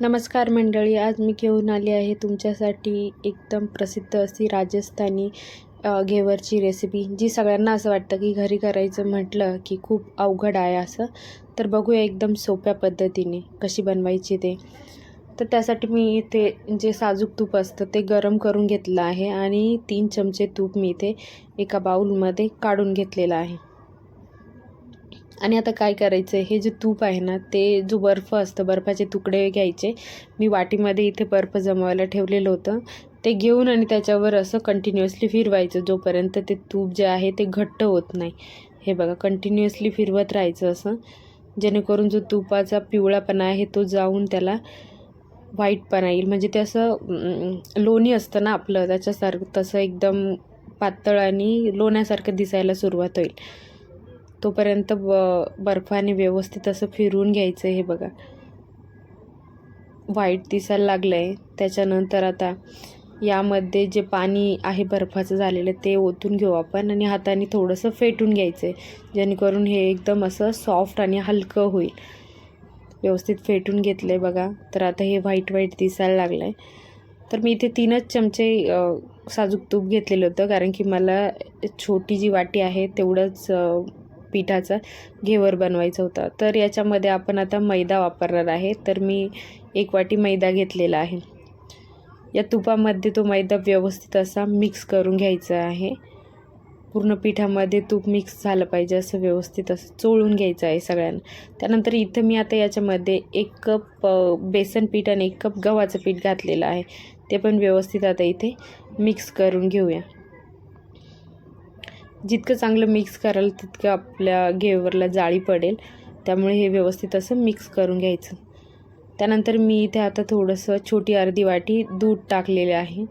नमस्कार मंडळी आज मी घेऊन आली आहे तुमच्यासाठी एकदम प्रसिद्ध अशी राजस्थानी घेवरची रेसिपी जी सगळ्यांना असं वाटतं की घरी करायचं म्हटलं की खूप अवघड आहे असं. तर बघूया एकदम सोप्या पद्धतीने कशी बनवायची ते. तर त्यासाठी मी इथे जे साजूक तूप असतं ते गरम करून घेतलं आहे आणि तीन चमचे तूप मी इथे एका बाऊलमध्ये काढून घेतलेलं आहे. आणि आता काय करायचं आहे हे जे तूप आहे ना ते जो बर्फ असतं बर्फाचे तुकडे घ्यायचे. मी वाटीमध्ये इथे बर्फ जमवायला ठेवलेलं होतं. ते घेऊन आणि त्याच्यावर असं कंटिन्युअसली फिरवायचं. जोपर्यंत ते तूप जे आहे ते घट्ट होत नाही. हे बघा कंटिन्युअसली फिरवत राहायचं असं. जेणेकरून जो तुपाचा पिवळापणा आहे तो जाऊन त्याला व्हाईटपणा येईल. म्हणजे ते असं लोणी असतं ना आपलं त्याच्यासारखं तसं एकदम पातळ आणि लोण्यासारखं दिसायला सुरुवात होईल. तोपर्यंत ब बर्फाने व्यवस्थित असं फिरून घ्यायचं हे बघा. व्हाईट दिसायला लागलं आहे त्याच्यानंतर आता यामध्ये जे पाणी आहे बर्फाचं झालेलं ते ओतून घेऊ आपण आणि हाताने थोडंसं फेटून घ्यायचं आहे जेणेकरून हे एकदम असं सॉफ्ट आणि हलकं होईल. व्यवस्थित फेटून घेतलं आहे बघा. तर आता हे व्हाईट व्हाईट दिसायला लागलं आहे तर मी इथे तीनच चमचे साजूक तूप घेतलेलं होतं. कारण की मला छोटी जी वाटी आहे तेवढंच पिठाचा घेवर बनवायचा होता. तर याच्यामध्ये आपण आता मैदा वापरणार आहे. तर मी एक वाटी मैदा घेतलेला आहे. या तुपामध्ये तो मैदा व्यवस्थित असा मिक्स करून घ्यायचा आहे. पूर्ण पिठामध्ये तूप मिक्स झालं पाहिजे असं व्यवस्थित असं चोळून घ्यायचं आहे सगळ्यांना. त्यानंतर इथं मी आता याच्यामध्ये एक कप बेसन पीठ आणि एक कप गव्हाचं पीठ घातलेलं आहे. ते पण व्यवस्थित आता इथे मिक्स करून घेऊया. जितकं चांगलं मिक्स कराल तितकं आपल्या घेवरला जाळी पडेल. त्यामुळे हे व्यवस्थित असं मिक्स करून घ्यायचं. त्यानंतर मी इथे आता थोडंसं छोटी अर्धी वाटी दूध टाकलेले आहे.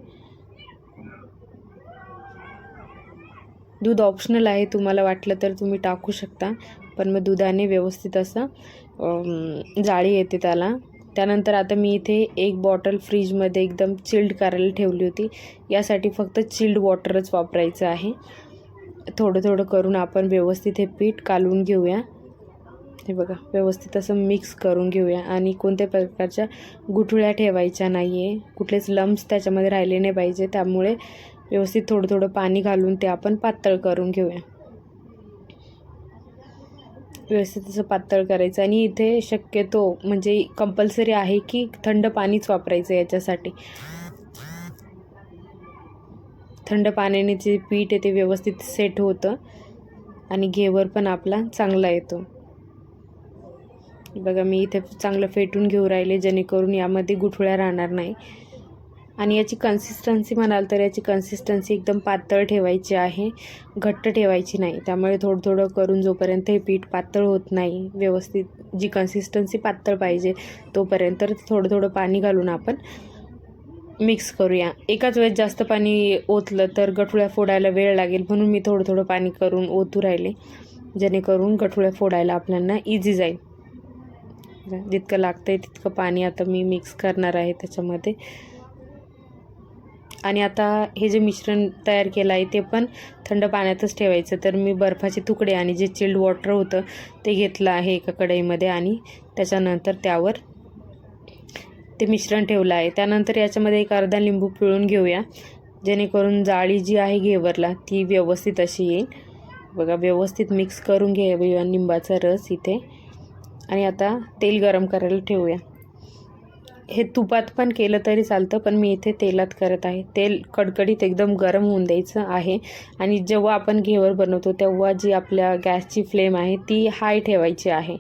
दूध ऑप्शनल आहे तुम्हाला वाटलं तर तुम्ही टाकू शकता. पण मग दुधाने व्यवस्थित असं जाळी येते त्याला. त्यानंतर आता मी इथे एक बॉटल फ्रीजमध्ये एकदम चिल्ड करायला ठेवली होती. यासाठी फक्त चिल्ड वॉटरच वापरायचं आहे. थोडं थोडं करून आपण व्यवस्थित हे पीठ कालवून घेऊया. हे बघा व्यवस्थित असं मिक्स करून घेऊया. आणि कोणत्या प्रकारच्या गुठळ्या ठेवायच्या नाही आहे कुठलेच लम्स त्याच्यामध्ये राहिले नाही पाहिजे. त्यामुळे व्यवस्थित थोडं थोडं पाणी घालून ते आपण पातळ करून घेऊया. व्यवस्थित असं पातळ करायचं. आणि इथे शक्यतो म्हणजे कंपल्सरी आहे की थंड पाणीच वापरायचं याच्यासाठी. थंड पाण्याने जे पीठ आहे ते व्यवस्थित सेट होतं. आणि घेवर पण आपला चांगला येतो. बघा मी इथे चांगलं फेटून घेऊ राहिले जेणेकरून यामध्ये गुठळ्या राहणार नाही. आणि याची कन्सिस्टन्सी म्हणाल तर याची कन्सिस्टन्सी एकदम पातळ ठेवायची आहे. घट्ट ठेवायची नाही. त्यामुळे थोडं थोडं करून जोपर्यंत हे पीठ पातळ होत नाही व्यवस्थित जी कन्सिस्टन्सी पातळ पाहिजे तोपर्यंत थोडं थोडं पाणी घालून आपण मिक्स करूया. एकाच वेळेस जास्त पाणी ओतलं तर गठुळ्या फोडायला वेळ लागेल. म्हणून मी थोडं थोडं पाणी करून ओतू राहिले. जेणेकरून गठुळ्या फोडायला आपल्याला इझी जाईल. जितकं लागतं आहे तितकं पाणी आता मी मिक्स करणार आहे त्याच्यामध्ये. आणि आता हे जे मिश्रण तयार केलं आहे ते पण थंड पाण्यातच ठेवायचं. तर मी बर्फाचे तुकडे आणि जे चिल्ड वॉटर होतं ते घेतलं आहे एका कढईमध्ये आणि त्याच्यानंतर त्यावर ते मिश्रण ठेवलं आहे. त्यानंतर याच्यामध्ये एक अर्धा लिंबू पिळून घेऊया. जेणेकरून जाळी जी आहे घेवरला ती व्यवस्थित अशी येईल. बघा व्यवस्थित मिक्स करून घ्यावी लिंबाचा रस इथे. आणि आता तेल गरम करायला ठेवूया. हे तुपात पण केलं तरी चालतं पण मी इथे तेलात करत आहे. तेल कडकडीत एकदम गरम होऊन द्यायचं आहे. आणि जेव्हा आपण घेवर बनवतो तेव्हा जी आपल्या गॅसची फ्लेम आहे ती हाय ठेवायची आहे.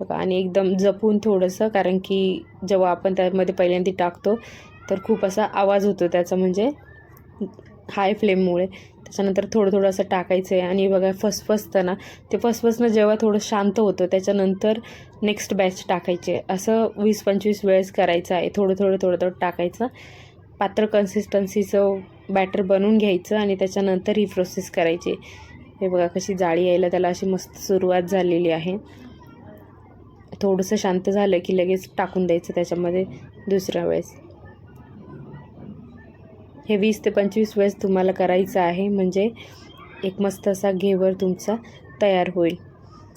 बघा आणि एकदम जपून थोडंसं कारण की जेव्हा आपण त्यामध्ये पहिल्यांदा टाकतो तर खूप असा आवाज होतो त्याचा म्हणजे हाय फ्लेममुळे त्याच्यानंतर थोडं थोडं असं टाकायचं आहे आणि बघा फसफसतं ना ते फसफसणं जेव्हा थोडं शांत होतं त्याच्यानंतर नेक्स्ट बॅच टाकायचे. असं वीस पंचवीस वेळेस करायचं आहे थोडं थोडं थोडं थोडं टाकायचं. पात्र कन्सिस्टन्सीचं बॅटर बनवून घ्यायचं आणि त्याच्यानंतर ही प्रोसेस करायची. हे बघा कशी जाळी यायला त्याला अशी मस्त सुरुवात झालेली आहे. थोडंसं शांत झालं की लगेच टाकून द्यायचं त्याच्यामध्ये दुसऱ्या वेळेस. हे वीस ते पंचवीस वेळेस तुम्हाला करायचं आहे म्हणजे एक मस्त असा घेवर तुमचा तयार होईल.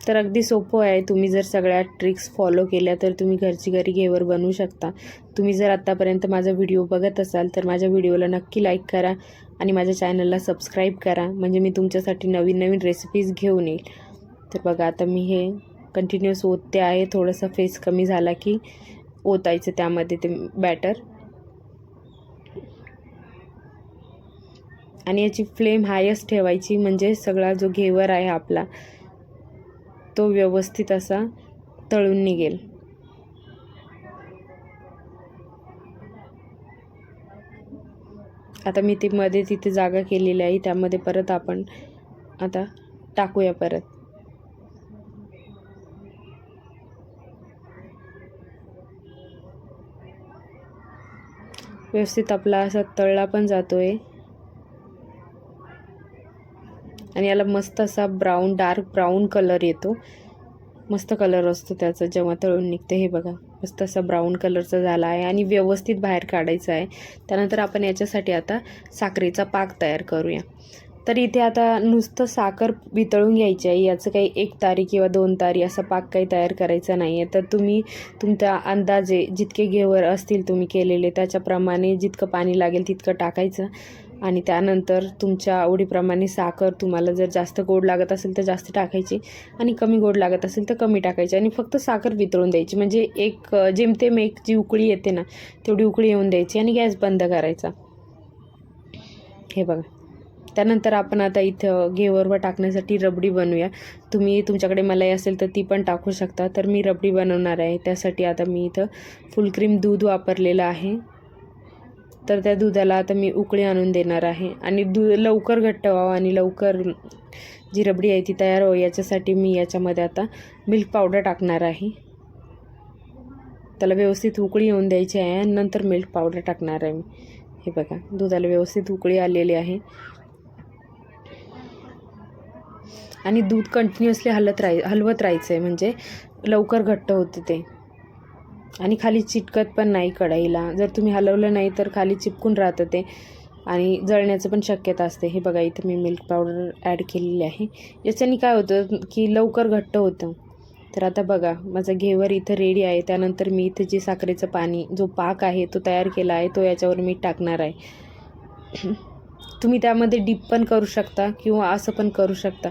तर अगदी सोपं आहे तुम्ही जर सगळ्या ट्रिक्स फॉलो केल्या तर तुम्ही घरची घरी घेवर बनवू शकता. तुम्ही जर आत्तापर्यंत माझा व्हिडिओ बघत असाल तर माझ्या व्हिडिओला नक्की लाईक करा आणि माझ्या चॅनलला सबस्क्राईब करा म्हणजे मी तुमच्यासाठी नवीन नवीन रेसिपीज घेऊन येईल. तर बघा आता मी हे कंटिन्युअस ओतते आहे. थोडंसं फेस कमी झाला की ओतायचं त्यामध्ये ते बॅटर. आणि याची फ्लेम हायस्ट ठेवायची म्हणजे सगळा जो घेवर आहे आपला तो व्यवस्थित असा तळून निघेल. आता मी ती मध्ये तिथे जागा केलेली आहे. त्यामध्ये परत आपण आता टाकूया परत. व्यवस्थित आपला असा तळला पण जातो आहे आणि याला मस्त असा ब्राऊन डार्क ब्राऊन कलर येतो. मस्त कलर असतो त्याचा जेव्हा तळून निघते. हे बघा मस्त असा ब्राऊन कलरचा झाला आहे आणि व्यवस्थित बाहेर काढायचा आहे. त्यानंतर आपण याच्यासाठी आता साखरेचा पाक तयार करूया. तर इथे आता नुसतं साखर वितळून घ्यायची आहे. याचं काही एक तारी किंवा दोन तारी असा पाक काही तयार करायचा नाही आहे तर तुम्ही तुमच्या अंदाजे जितके घेवर असतील तुम्ही केलेले त्याच्याप्रमाणे जितकं पाणी लागेल तितकं टाकायचं. आणि त्यानंतर तुमच्या आवडीप्रमाणे साखर तुम्हाला जर जास्त गोड लागत असेल तर जास्त टाकायची आणि कमी गोड लागत असेल तर कमी टाकायची. आणि फक्त साखर वितळून द्यायची. म्हणजे एक जेमतेम एक जी उकळी येते ना तेवढी उकळी येऊन द्यायची आणि गॅस बंद करायचा. हे बघा. त्यानंतर आपण आता इथं घेवरवर टाकण्यासाठी रबडी बनवूया. तुम्ही तुमच्याकडे मलाई असेल तर ती पण टाकू शकता. तर मी रबडी बनवणार आहे. त्यासाठी आता मी इथं फुल क्रीम दूध वापरलेलं आहे. तर त्या दुधाला आता मी उकळी आणून देणार आहे. आणि दूध लवकर घट्ट व्हावं आणि लवकर जी रबडी आहे ती तयार हो याच्यासाठी मी याच्यामध्ये आता मिल्क पावडर टाकणार आहे. त्याला व्यवस्थित उकळी येऊन द्यायची आहे आणि नंतर मिल्क पावडर टाकणार आहे मी. हे बघा दुधाला व्यवस्थित उकळी आलेली आहे. आणि दूध कंटिन्युअसली हलत राह हलवत राहायचं आहे म्हणजे लवकर घट्ट होतं ते. आणि खाली चिटकत पण नाही कढाईला. जर तुम्ही हलवलं नाही तर खाली चिपकून राहतं ते. आणि जळण्याचं पण शक्यता असते. हे बघा इथं मी मिल्क पावडर ॲड केलेली आहे. याच्याने काय होतं की लवकर घट्ट होतं. तर आता बघा माझा घेवर इथं रेडी आहे. त्यानंतर मी इथं जे साखरेचं पाणी जो पाक आहे तो तयार केला आहे तो याच्यावर मी टाकणार आहे. तुम्ही त्यामध्ये डीप पण करू शकता किंवा असं पण करू शकता.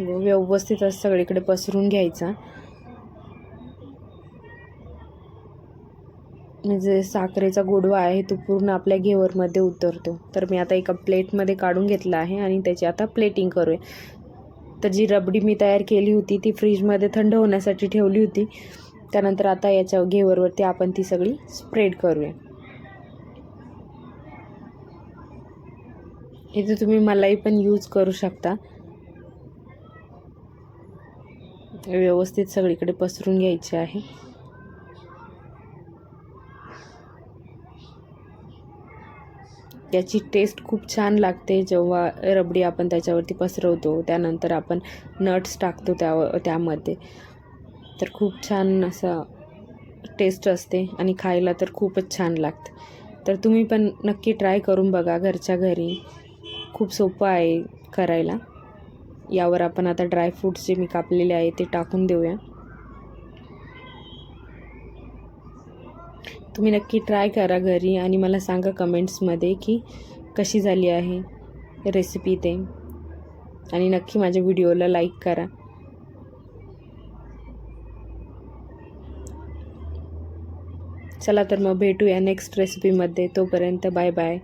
व्यवस्थित असं सगळीकडे पसरून घ्यायचा. म्हणजे साखरेचा गोडवा आहे तो पूर्ण आपल्या घेवरमध्ये उतरतो. तर मी आता एका प्लेटमध्ये काढून घेतला आहे आणि त्याची आता प्लेटिंग करूया. तर जी रबडी मी तयार केली होती ती फ्रीजमध्ये थंड होण्यासाठी ठेवली होती. त्यानंतर आता याच्या घेवरवरती आपण ती सगळी स्प्रेड करूया. इथे तुम्ही मलाई पण यूज करू शकता. व्यवस्थित सगळीकडे पसरून घ्यायचे आहे. याची टेस्ट खूप छान लागते जेव्हा रबडी आपण त्याच्यावरती पसरवतो त्यानंतर आपण नट्स टाकतो त्या त्यामध्ये. तर खूप छान असं टेस्ट असते आणि खायला तर खूपच छान लागतं. तर तुम्ही पण नक्की ट्राय करून बघा घरच्या घरी. खूप सोपं आहे करायला. यावर आपण आता ड्रायफ्रूट्स जे मी कापलेले आहे ते टाकून देऊया. तुम्ही नक्की ट्राय करा घरी आणि मला सांगा कमेंट्समध्ये की कशी झाली आहे रेसिपी ते. आणि नक्की माझ्या व्हिडिओला लाईक करा. चला तर मग भेटूया नेक्स्ट रेसिपीमध्ये तोपर्यंत बाय बाय